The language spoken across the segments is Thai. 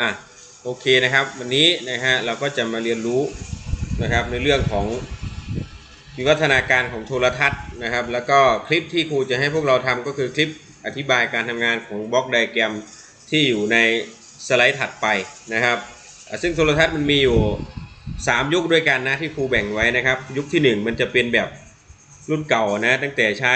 อะโอเคนะครับวันนี้นะฮะเราก็จะมาเรียนรู้นะครับในเรื่องของวิวัฒนาการของโทรทัศน์นะครับ แล้วก็คลิปที่ครูจะให้พวกเราทำก็คือคลิปอธิบายการทำงานของบล็อกไดแกรมที่อยู่ในสไลด์ถัดไปนะครับ ซึ่งโทรทัศน์มันมีอยู่ 3 ยุคด้วยกันนะที่ครูแบ่งไว้นะครับ ยุคทีหนึ่1 มันจะเป็นแบบรุ่นเก่านะตั้งแต่ใช้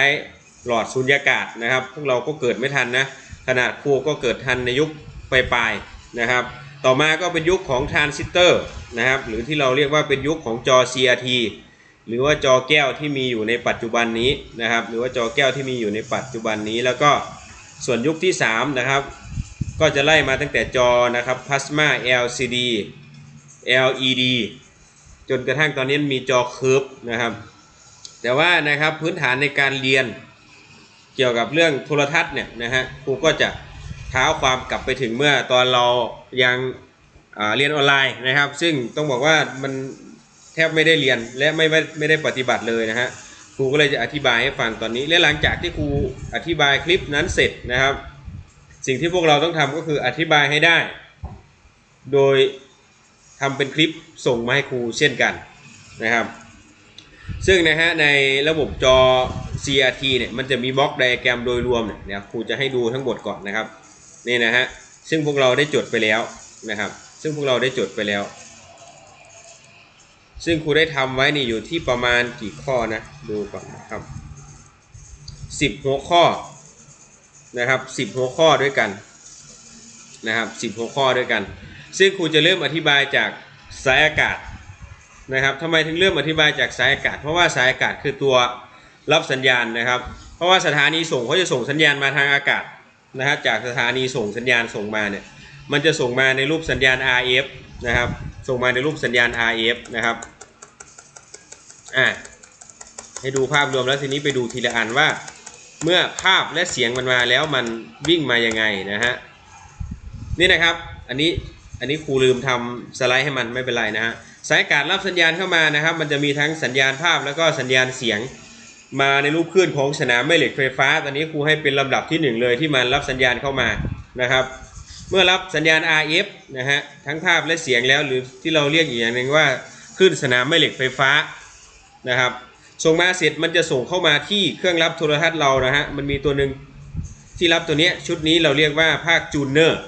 หลอดสุญญากาศนะครับ พวกเราก็เกิดไม่ทันนะขนาดครูก็เกิดทันในยุคปลายๆ นะครับ ต่อมาก็เป็นยุคของทรานซิสเตอร์นะครับหรือที่เราเรียกว่าเป็นยุคของจอ CRT หรือว่าจอแก้วที่มีอยู่ในปัจจุบันนี้นะครับ หรือว่าจอแก้วที่มีอยู่ในปัจจุบันนี้ แล้วก็ส่วนยุคที่3นะครับก็จะไล่มาตั้งแต่จอนะครับพลาสมา LCD LED จนกระทั่งตอนนี้มีจอเคิร์ฟนะครับ แต่ว่านะครับพื้นฐานในการเรียนเกี่ยวกับเรื่องโทรทัศน์เนี่ยนะฮะครูก็จะ เท้าความกลับไปถึงเมื่อตอนเรายังเรียนออนไลน์นะครับ ซึ่งต้องบอกว่ามันแทบไม่ได้เรียนและไม่ไม่ไม่ได้ปฏิบัติเลยนะฮะครูก็เลยจะอธิบายให้ฟังตอนนี้ และหลังจากที่ครูอธิบายคลิปนั้นเสร็จนะครับ สิ่งที่พวกเราต้องทำก็คืออธิบายให้ได้ โดยทำเป็นคลิปส่งมาให้ครูเช่นกันนะครับ ซึ่งนะฮะในระบบจอ CRT เนี่ยมันจะมีบล็อกไดอะแกรมโดยรวมเนี่ยครูจะให้ดูทั้งหมดก่อนนะครับ นี่นะฮะซึ่งพวกเราได้จดไปแล้วนะครับ ซึ่งพวกเราได้จดไปแล้ว ซึ่งครูได้ทำไว้นี่อยู่ที่ประมาณกี่ข้อนะดูก่อนนะครับสิบหัวข้อนะครับสิบหัวข้อด้วยกันนะครับสิบหัวข้อด้วยกัน ซึ่งครูจะเริ่มอธิบายจากสายอากาศนะครับทำไมถึงเริ่มอธิบายจากสายอากาศ เพราะว่าสายอากาศคือตัวรับสัญญาณนะครับ เพราะว่าสถานีส่งเขาจะส่งสัญญาณมาทางอากาศ นะครับจากสถานีส่งสัญญาณส่งมาเนี่ยมันจะส่งมาในรูปสัญญาณ RF นะครับส่งมาในรูปสัญญาณ RF นะครับอะให้ดูภาพรวมแล้วทีนี้ไปดูทีละอันว่า เมื่อภาพและเสียงมันมาแล้วมันวิ่งมายังไงนะฮะนี่นะครับอันนี้อันนี้ครูลืมทำสไลด์ให้มันไม่เป็นไรนะฮะสายอากาศรับสัญญาณเข้ามานะครับ มันจะมีทั้งสัญญาณภาพแล้วก็สัญญาณเสียง มาในรูปคลื่นของสนามแม่เหล็กไฟฟ้า ตอนนี้ครูให้เป็นลำดับที่หนึ่งเลยที่มันรับสัญญาณเข้ามานะครับ เมื่อรับสัญญาณ RF นะฮะทั้งภาพและเสียงแล้วหรือที่เราเรียกอีกอย่างหนึ่งว่าคลื่นสนามแม่เหล็กไฟฟ้านะครับ ส่งมาเสร็จมันจะส่งเข้ามาที่เครื่องรับโทรทัศน์เรานะฮะมันมีตัวหนึ่งที่รับตัวนี้ชุดนี้เราเรียกว่าภาคจูเนอร์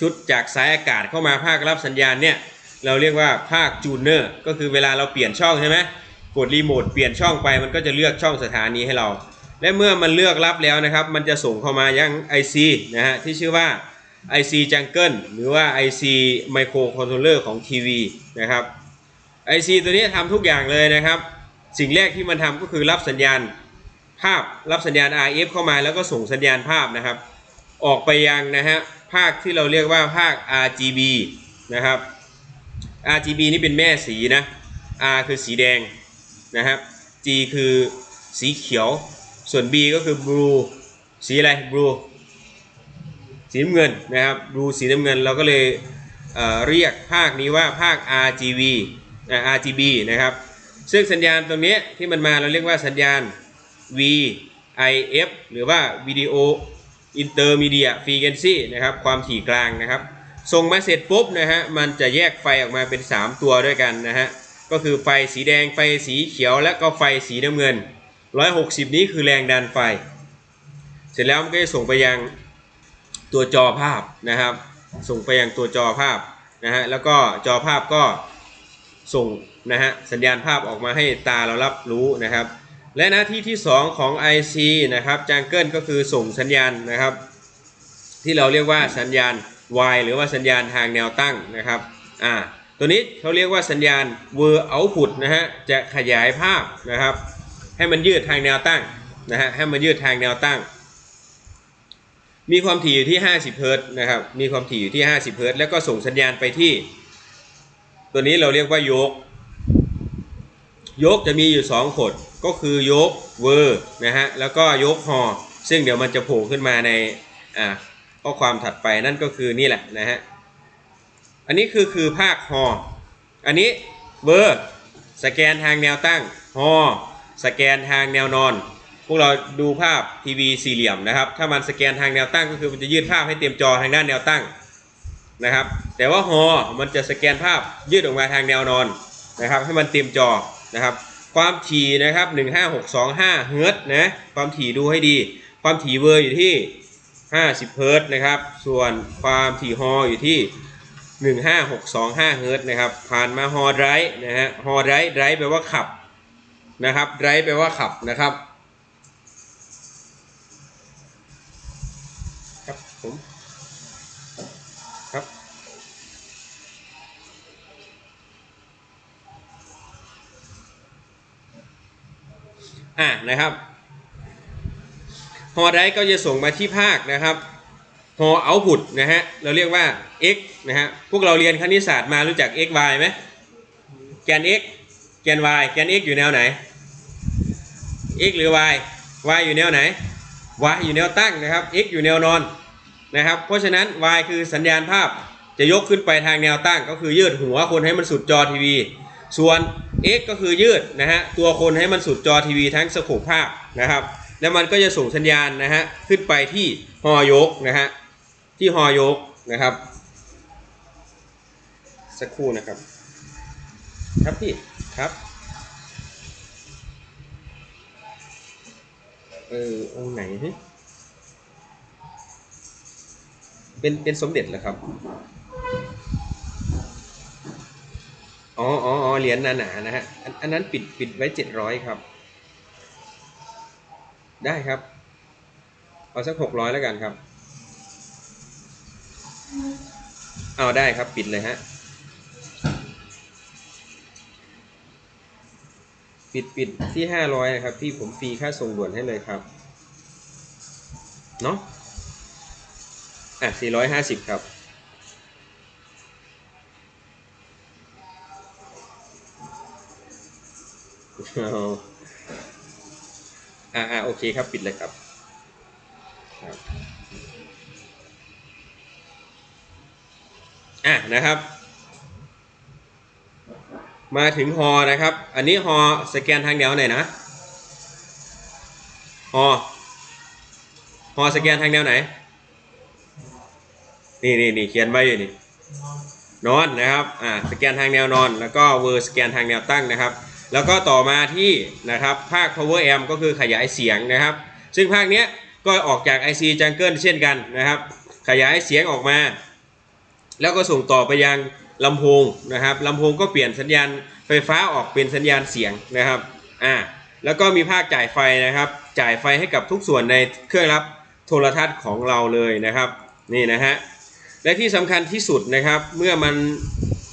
ชุดจากสายอากาศเข้ามาภาครับสัญญาณเนี่ยเราเรียกว่าภาคจูเนอร์ก็คือเวลาเราเปลี่ยนช่องใช่ไหม กดรีโมทเปลี่ยนช่องไปมันก็จะเลือกช่องสถานีให้เรา และเมื่อมันเลือกรับแล้วนะครับ มันจะส่งเข้ามายัง IC นะฮะที่ชื่อว่า IC Jungle หรือว่า IC Microcontroller ของทีวีนะครับ IC ตัวนี้ทำทุกอย่างเลยนะครับ สิ่งแรกที่มันทำก็คือรับสัญญาณภาพรับสัญญาณ RF เข้ามาแล้วก็ส่งสัญญาณภาพนะครับ ออกไปยังนะฮะภาคที่เราเรียกว่าภาค RGB นะครับ RGB นี่เป็นแม่สีนะ R คือสีแดง นะครับ G คือสีเขียว ส่วน B ก็คือ blue สีอะไร blue สีน้ำเงินนะครับ blue สีน้ำเงินเราก็เลยเเรียกภาคนี้ว่าภาค RGB RGB นะครับ ซึ่งสัญญาณตรงนี้ที่มันมาเราเรียกว่าสัญญาณ VIF หรือว่า Video Intermediate Frequency นะครับ ความถี่กลางนะครับ ส่งมาเสร็จปุ๊บนะฮะ มันจะแยกไฟออกมาเป็น 3 ตัวด้วยกันนะฮะ ก็คือไฟสีแดงไฟสีเขียวและก็ไฟสีน้ำเงิน 160 นี้คือแรงดันไฟ เสร็จแล้วมันก็จะส่งไปยังตัวจอภาพนะครับ ส่งไปยังตัวจอภาพนะฮะแล้วก็จอภาพก็ส่งนะฮะสัญญาณภาพออกมาให้ตาเรารับรู้นะครับ และหน้าที่ที่ 2 ของ IC นะครับจังเกิลก็คือส่งสัญญาณนะครับ ที่เราเรียกว่าสัญญาณ Y หรือว่าสัญญาณทางแนวตั้งนะครับอ่า ตัวนี้เขาเรียกว่าสัญญาณ Word Output นะฮะ จะขยายภาพนะครับ ให้มันยืดทางแนวตั้งนะฮะ ให้มันยืดทางแนวตั้ง มีความถี่อยู่ที่ 50 เฮิรตซ์นะครับ มีความถี่อยู่ที่ 50 เฮิรตซ์แล้วก็ส่งสัญญาณไปที่ ตัวนี้เราเรียกว่าโยก โยกจะมีอยู่ 2 ขด ก็คือโยกเวอร์นะฮะ แล้วก็โยกฮอ ซึ่งเดี๋ยวมันจะโผล่ขึ้นมาในอ่าข้อความถัดไปนั่นก็คือนี่แหละนะฮะ อันนี้คือคือภาคฮออันนี้เวอร์สแกนทางแนวตั้งฮอสแกนทางแนวนอน พวกเราดูภาพทีวีสี่เหลี่ยมนะครับ ถ้ามันสแกนทางแนวตั้งก็คือมันจะยืดภาพให้เต็มจอทางด้านแนวตั้งนะครับ แต่ว่าฮอมันจะสแกนภาพยืดออกมาทางแนวนอนนะครับ ให้มันเต็มจอนะครับ ความถี่นะครับ 15625เฮิร์ตนะ ความถี่ดูให้ดี ความถี่เวอร์อยู่ที่ 50เฮิร์ตนะครับ ส่วนความถี่ฮออยู่ที่ 15625เฮิร์ตนะครับ ผ่านมาฮอไรท์นะฮะฮอไรท์ไรท์แปลว่าขับนะครับไรท์แปลว่าขับนะครับครับผมครับอะนะครับฮอไดก็จะส่งมาที่ภาคนะครับ ฮอเอาพุตนะฮะเราเรียกว่า x นะฮะพวกเราเรียนคณิตศาสตร์มารู้จัก x y ไหมแกน x แกน y แกน x อยู่แนวไหน x หรือ y y อยู่แนวไหน y อยู่แนวตั้งนะครับ x อยู่แนวนอนนะครับ เพราะฉะนั้น y คือสัญญาณภาพจะยกขึ้นไปทางแนวตั้ง ก็คือยืดหัวคนให้มันสุดจอทีวี ส่วน x ก็คือยืดนะฮะตัวคนให้มันสุดจอทีวีทั้งสโคปภาพนะครับ แล้วมันก็จะส่งสัญญาณนะฮะขึ้นไปที่หอยกนะฮะ ที่หอยกนะครับ สักครู่นะครับ ครับพี่ครับเออองค์ไหนฮะเป็นเป็นสมเด็จเหรอครับอ๋ออ๋อเหรียญหนาๆนะฮะอันอันนั้นปิดปิดไว้เจ็ดร้อยครับ ได้ครับ เอาสักหกร้อยแล้วกันครับ เอาได้ครับปิดเลยฮะ ปิดปิดที่ห้าร้อยครับพี่ผมฟรีค่าส่งด่วนให้เลยครับ เนาะอะสี่ร้อยห้าสิบครับเอาอ่าอ่าโอเคครับ ปิดเลยครับครับ อะนะครับ มาถึงฮอนะครับ อันนี้ฮอสแกนทางแนวไหนนะฮอฮอสแกนทางแนวไหน นี่นี่นี่เขียนไว้อยู่นี่นอนนะครับ อ่า สแกนทางแนวนอน แล้วก็เวอร์สแกนทางแนวตั้งนะครับ แล้วก็ต่อมาที่นะครับภาค power amp ก็คือขยายเสียงนะครับ ซึ่งภาคเนี้ยก็ออกจาก IC jungle เช่นกันนะครับ ขยายเสียงออกมา แล้วก็ส่งต่อไปยังลำโพงนะครับลำโพงก็เปลี่ยนสัญญาณไฟฟ้าออกเป็นสัญญาณเสียงนะครับอ่าแล้วก็มีภาคจ่ายไฟนะครับ จ่ายไฟให้กับทุกส่วนในเครื่องรับโทรทัศน์ของเราเลยนะครับนี่นะฮะและที่สำคัญที่สุดนะครับ เมื่อมัน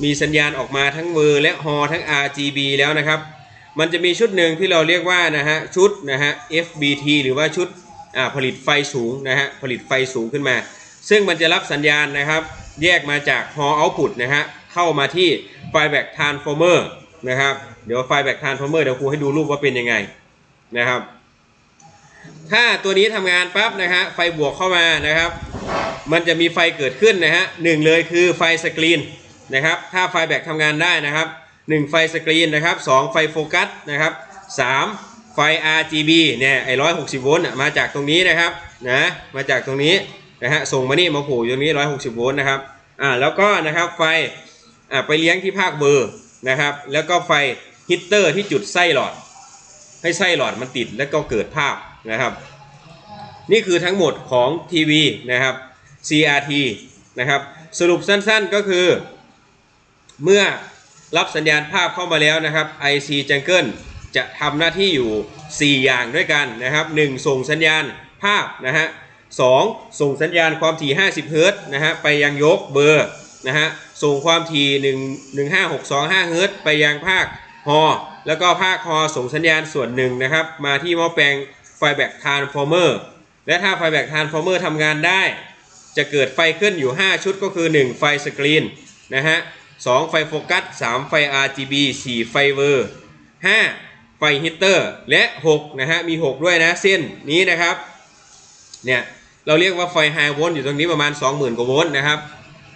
มีสัญญาณออกมาทั้งเวอร์และฮอทั้ง RGB แล้วนะครับ มันจะมีชุดหนึ่งที่เราเรียกว่านะฮะชุดนะฮะ FBT หรือว่าชุดอ่าผลิตไฟสูงนะฮะผลิตไฟสูงขึ้นมา ซึ่งมันจะรับสัญญาณนะครับ แยกมาจาก Hall Output นะฮะ เข้ามาที่ Fireback Transformer นะครับ เดี๋ยว Fireback Transformer เดี๋ยวครูให้ดูรูปว่าเป็นยังไงนะครับ ถ้าตัวนี้ทำงานปั๊บนะฮะ ไฟบวกเข้ามานะครับ มันจะมีไฟเกิดขึ้นนะฮะหนึ่งเลยคือไฟสกรีนนะครับ ถ้าไฟแบกทำงานได้นะครับหนึ่งไฟสกรีนนะครับสองไฟโฟกัสนะครับสามไฟ RGB เนี่ยไอ้ร้อยหกสิบโวลต์มาจากตรงนี้นะครับนะมาจากตรงนี้ นะฮะส่งมานี่มาโผล่อยู่ตรงนี้ร้อยหกสิบโวลต์นะครับอ่าแล้วก็นะครับไฟอ่าไปเลี้ยงที่ภาคเบอร์นะครับแล้วก็ไฟฮิตเตอร์ที่จุดไส้หลอด ให้ไส้หลอดมันติดแล้วก็เกิดภาพนะครับ นี่คือทั้งหมดของทีวีนะครับ CRT นะครับสรุปสั้นๆก็คือ เมื่อรับสัญญาณภาพเข้ามาแล้วนะครับ IC Jungle จะทำหน้าที่อยู่ 4 อย่างด้วยกันนะครับ 1. ส่งสัญญาณภาพนะฮะ 2. ส่งสัญญาณความถี่ 50 เฮิรตซ์นะฮะไปยังยกเบอร์นะฮะส่งความถี่1 15625เฮิรตซ์ไปยังภาคฮอแล้วก็ภาคฮอส่งสัญญาณส่วนหนึ่งนะครับ มาที่หม้อแปลงไฟแบกทานฟอร์เมอร์และถ้าไฟแบกทานฟอร์เมอร์ทำงานได้ จะเกิดไฟขึ้นอยู่ 5 ชุดก็คือ 1 ไฟสกรีนนะฮะ2ไฟโฟกัส 3 ไฟ RGB 4 ไฟเวอร์ 5 ไฟฮิตเตอร์ และ 6 นะฮะ มี 6 ด้วยนะ เส้นนี้นะครับ เนี่ย เราเรียกว่าไฟไฮโวลต์อยู่ตรงนี้ประมาณ 20,000 กว่าโวลต์นะครับ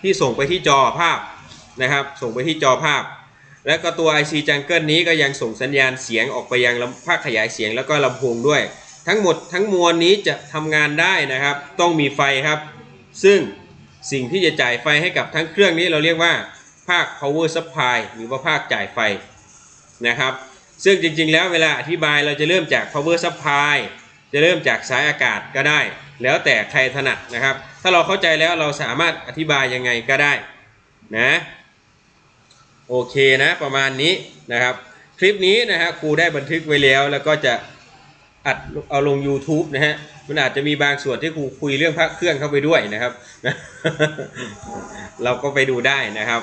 ที่ส่งไปที่จอภาพนะครับ ส่งไปที่จอภาพ และก็ตัว IC Jungle นี้ก็ยังส่งสัญญาณเสียงออกไปยังลำภาคขยายเสียงแล้วก็ลำโพงด้วย ทั้งหมดทั้งมวลนี้จะทำงานได้นะครับ ต้องมีไฟครับ ซึ่งสิ่งที่จะจ่ายไฟให้กับทั้งเครื่องนี้เราเรียกว่าภาค power supply หรือว่าภาคจ่ายไฟนะครับ ซึ่งจริงๆ แล้วเวลาอธิบายเราจะเริ่มจาก power supply จะเริ่มจากสายอากาศก็ได้ แล้วแต่ใครถนัดนะครับ ถ้าเราเข้าใจแล้วเราสามารถอธิบายยังไงก็ได้นะโอเคนะประมาณนี้นะครับ คลิปนี้นะฮะครูได้บันทึกไว้แล้ว แล้วก็จะอัดเอาลง YouTube นะฮะมันอาจจะมีบางส่วนที่ครูคุยเรื่องพระเครื่องเข้าไปด้วยนะครับ เราก็ไปดูได้นะครับ